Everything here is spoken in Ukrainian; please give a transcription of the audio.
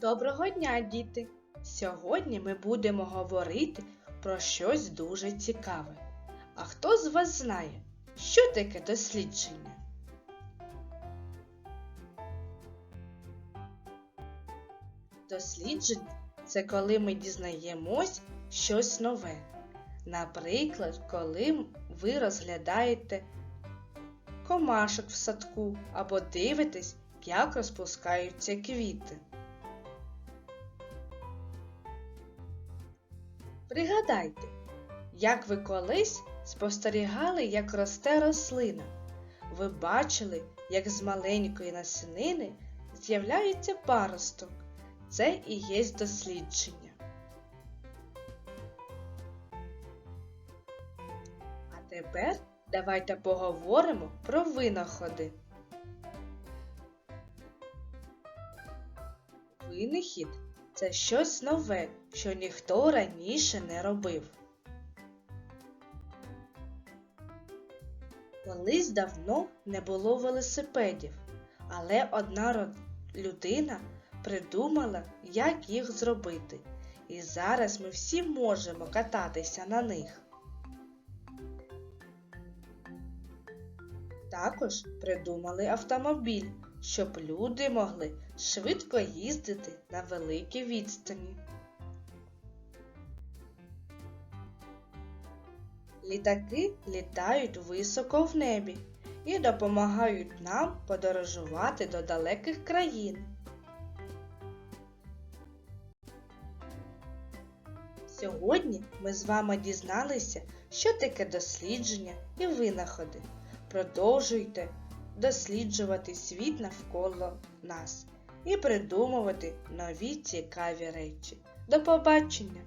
Доброго дня, діти! Сьогодні ми будемо говорити про щось дуже цікаве. А хто з вас знає, що таке дослідження? Дослідження це коли ми дізнаємось щось нове. Наприклад, коли ви розглядаєте комашок в садку або дивитесь, як розпускаються квіти. Пригадайте, як ви колись спостерігали, як росте рослина. Ви бачили, як з маленької насінини з'являється паросток. Це і є дослідження. А тепер давайте поговоримо про винаходи. Винахід це щось нове, що ніхто раніше не робив. Колись давно не було велосипедів, але одна людина придумала, як їх зробити. І зараз ми всі можемо кататися на них. Також придумали автомобіль, щоб люди могли швидко їздити на великі відстані. Літаки літають високо в небі і допомагають нам подорожувати до далеких країн. Сьогодні ми з вами дізналися, що таке дослідження і винаходи. Продовжуйте досліджувати світ навколо нас і придумувати нові цікаві речі. До побачення!